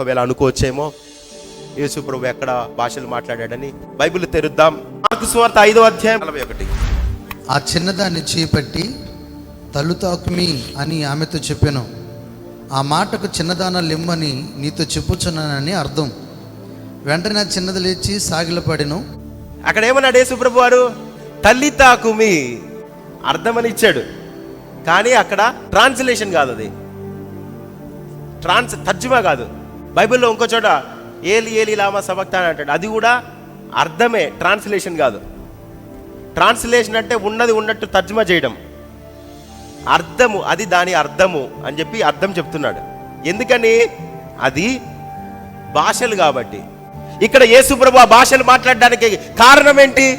ఒకవేళ అనుకోవచ్చేమో యేసు ప్రభు ఎక్కడ భాషలు మాట్లాడాడని బైబిల్ తెరుద్దాం. మార్కు సువార్త ఐదో అధ్యాయం నలభై ఒకటి. ఆ చిన్నదాన్ని చేపట్టి తల్లు తాకుమి అని ఆమెతో చెప్పాను. ఆ మాటకు చిన్నదాన లెమ్మని నీతో చెప్పుచున్నానని అర్థం. వెంటనే చిన్నది లేచి సాగిలపడెను. అక్కడ ఏమన్నాడు యేసు ప్రభు వారు? తల్లి తాకుమి అర్థమని ఇచ్చాడు. కానీ అక్కడ ట్రాన్స్లేషన్ కాదు అది. ట్రాన్స్ తర్జుమా కాదు. బైబిల్లో ఇంకో చోట ఏలి ఏలి లామా సబక్తా అని అంటాడు. అది కూడా అర్థమే ట్రాన్స్లేషన్ కాదు. ట్రాన్స్లేషన్ అంటే ఉన్నది ఉన్నట్టు తర్జుమా చేయడం. అర్థము అది దాని అర్థము అని చెప్పి అర్థం చెప్తున్నాడు. ఎందుకని? అది భాషలు కాబట్టి. ఇక్కడ యేసుప్రభు ఆ భాషలు మాట్లాడడానికి కారణం ఏంటి?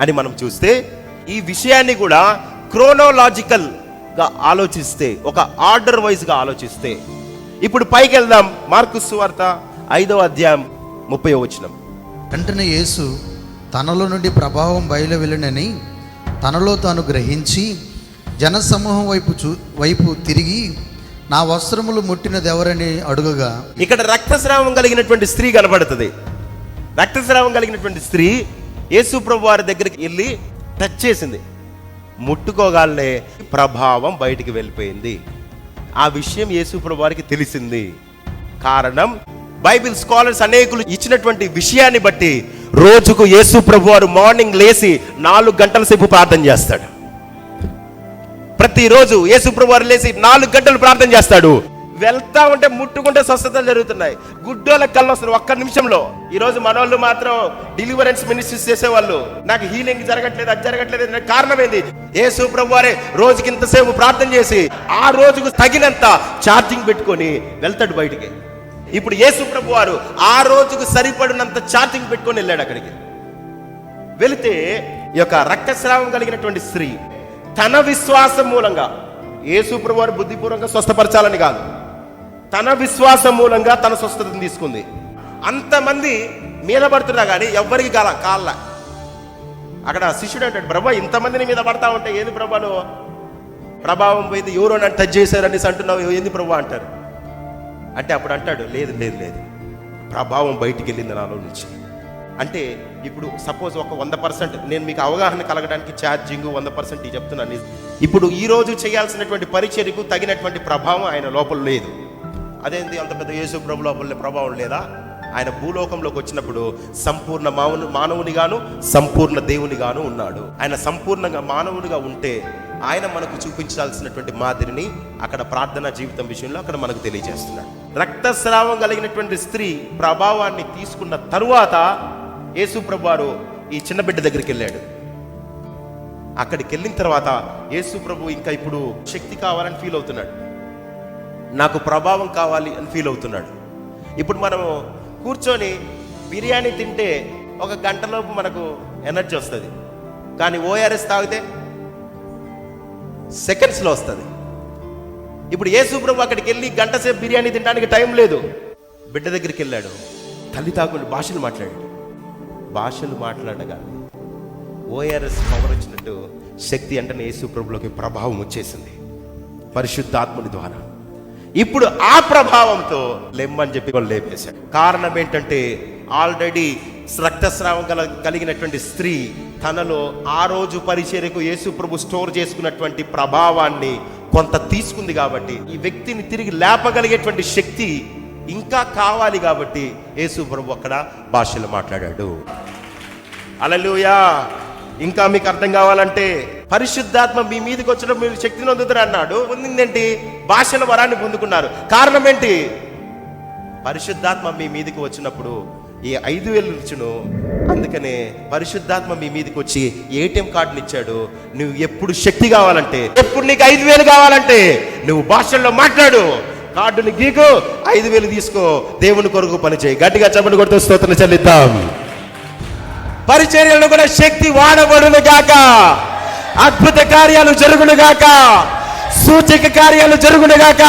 అని మనం చూస్తే ఈ విషయాన్ని కూడా క్రోనోలాజికల్గా ఆలోచిస్తే ఒక ఆర్డర్ వైజ్గా ఆలోచిస్తే ఇప్పుడు పైకి వెళ్దాం. మార్కు సువార్త ఐదవ అధ్యాయం ముప్పై వచనం. వెంటనే యేసు తనలో నుండి ప్రభావం బయలు వెళ్ళనని తనలో తాను గ్రహించి జనసమూహం వైపు చూ వైపు తిరిగి నా వస్త్రములు ముట్టినది ఎవరని అడుగగా ఇక్కడ రక్తస్రావం కలిగినటువంటి స్త్రీ కనబడుతుంది రక్తస్రావం కలిగినటువంటి స్త్రీ యేసు ప్రభు వారి దగ్గరికి వెళ్ళి టచ్ చేసింది. ముట్టుకోగానే ప్రభావం బయటికి వెళ్ళిపోయింది. ఆ విషయం యేసుప్రభు వారికి తెలిసింది. కారణం బైబిల్ స్కాలర్స్ అనేకులు ఇచ్చినటువంటి విషయాన్ని బట్టి రోజుకు యేసు ప్రభు వారు మార్నింగ్ లేచి నాలుగు గంటల సేపు ప్రార్థన చేస్తాడు. ప్రతిరోజు యేసుప్రభు వారు లేచి నాలుగు గంటలు ప్రార్థన చేస్తాడు. వెళ్తా ఉంటే ముట్టుకుంటే స్వస్థతలు జరుగుతున్నాయి. గుడ్డోళ్ళకి కళ్ళు వస్తుంది ఒక్క నిమిషంలో. ఈరోజు మనోళ్ళు మాత్రం డెలివరెన్స్ మినిస్ట్రీస్ చేసేవాళ్ళు. నాకు హీలింగ్ జరగట్లేదు అది జరగట్లేదు కారణం ఏంది ఏ ప్రభు వారే రోజుకి ఇంతసేపు ప్రార్థన చేసి ఆ రోజుకు తగినంత ఛార్జింగ్ పెట్టుకొని వెళ్తాడు బయటికి. ఇప్పుడు ఏ ప్రభు వారు ఆ రోజుకు సరిపడినంత ఛార్జింగ్ పెట్టుకొని వెళ్ళాడు అక్కడికి. వెళితే ఈ యొక్క రక్తస్రావం కలిగినటువంటి స్త్రీ తన విశ్వాసం మూలంగా యేసుప్రభు వారు బుద్ధిపూర్వకంగా స్వస్థపరచాలని కాదు. తన విశ్వాసం మూలంగా తన స్వస్థతను తీసుకుంది. అంతమంది మీద పడుతున్నా కానీ ఎవ్వరికి కాల కాళ్ళ. అక్కడ శిష్యుడు అంటాడు ప్రభా ఇంతమందిని మీద పడతా ఉంటే ఏంది ప్రభాలో? ప్రభావం పోయింది ఎవరో నన్ను టచ్ చేశారని అంటున్నావు ఏంది ప్రభా? అంటారు అంటే అప్పుడు అంటాడు లేదు లేదు లేదు. ప్రభావం బయటికి వెళ్ళింది నాలో నుంచి. అంటే ఇప్పుడు సపోజ్ ఒక వంద పర్సెంట్ నేను మీకు అవగాహన కలగడానికి ఛార్జింగ్ వంద పర్సెంట్ చెప్తున్నాను. ఇప్పుడు ఈ రోజు చేయాల్సినటువంటి పరిచర్యకు తగినటువంటి ప్రభావం ఆయన లోపల లేదు. అదేంది? అంత పెద్ద యేసు ప్రభులో ప్రభావం లేదా? ఆయన భూలోకంలోకి వచ్చినప్పుడు సంపూర్ణ మానవు మానవునిగాను సంపూర్ణ దేవునిగాను ఉన్నాడు. ఆయన సంపూర్ణంగా మానవునిగా ఉంటే ఆయన మనకు చూపించాల్సినటువంటి మాదిరిని అక్కడ ప్రార్థనా జీవితం విషయంలో అక్కడ మనకు తెలియజేస్తున్నాడు. రక్తస్రావం కలిగినటువంటి స్త్రీ ప్రభావాన్ని తీసుకున్న తరువాత యేసు వారు ఈ చిన్న బిడ్డ దగ్గరికి వెళ్ళాడు. అక్కడికి వెళ్ళిన తర్వాత యేసు ప్రభు ఇంకా ఇప్పుడు శక్తి కావాలని ఫీల్ అవుతున్నాడు. నాకు ప్రభావం కావాలి అని ఫీల్ అవుతున్నాడు. ఇప్పుడు మనము కూర్చొని బిర్యానీ తింటే ఒక గంటలోపు మనకు ఎనర్జీ వస్తుంది. కానీ ఓఆర్ఎస్ తాగితే సెకండ్స్లో వస్తుంది. ఇప్పుడు ఏ ప్రభు అక్కడికి వెళ్ళి గంట సేపు బిర్యానీ తినడానికి టైం లేదు. బిడ్డ దగ్గరికి వెళ్ళాడు తల్లి తాకుని భాషలు మాట్లాడాడు. భాషలు మాట్లాడగా ఓఆర్ఎస్ పవర్ వచ్చినట్టు శక్తి అంటేనే యేసు ప్రభులోకి ప్రభావం వచ్చేసింది. పరిశుద్ధాత్ముని ద్వారా. ఇప్పుడు ఆ ప్రభావంతో లెమ్మని చెప్పి వాళ్ళు లేపేశాడు కారణం ఏంటంటే ఆల్రెడీ రక్తస్రావం కల కలిగినటువంటి స్త్రీ తనలో ఆ రోజు పరిచర్యకు యేసు ప్రభు స్టోర్ చేసుకున్నటువంటి ప్రభావాన్ని కొంత తీసుకుంది కాబట్టి ఈ వ్యక్తిని తిరిగి లేపగలిగేటువంటి శక్తి ఇంకా కావాలి కాబట్టి యేసు ప్రభు అక్కడ భాషలు మాట్లాడాడు. అలలుయా! ఇంకా మీకు అర్థం కావాలంటే పరిశుద్ధాత్మ మీ మీదకి వచ్చినప్పుడు మీరు శక్తిని పొందుతారు అన్నాడు పొందిందేంటి భాషల వరాన్ని పొందుకున్నారు. కారణం ఏంటి? పరిశుద్ధాత్మ మీ మీదకి వచ్చినప్పుడు ఈ ఐదు వేలు ఇచ్చును. అందుకనే పరిశుద్ధాత్మ మీ మీదకి వచ్చి ఏటీఎం కార్డుని ఇచ్చాడు. నువ్వు ఎప్పుడు శక్తి కావాలంటే ఎప్పుడు నీకు ఐదు వేలు కావాలంటే నువ్వు భాషల్లో మాట్లాడు. కార్డుని గీకు ఐదు వేలు తీసుకో. దేవుని కొరకు పనిచేయి గట్టిగా చెప్పని కొడుతూ స్తోత్రం చెల్లిద్దాం. పరిచర్యలను కూడా శక్తి వాడబడును గాక. అద్భుత కార్యాలు జరుగును గాక. సూచక కార్యాలు జరుగునుగాక.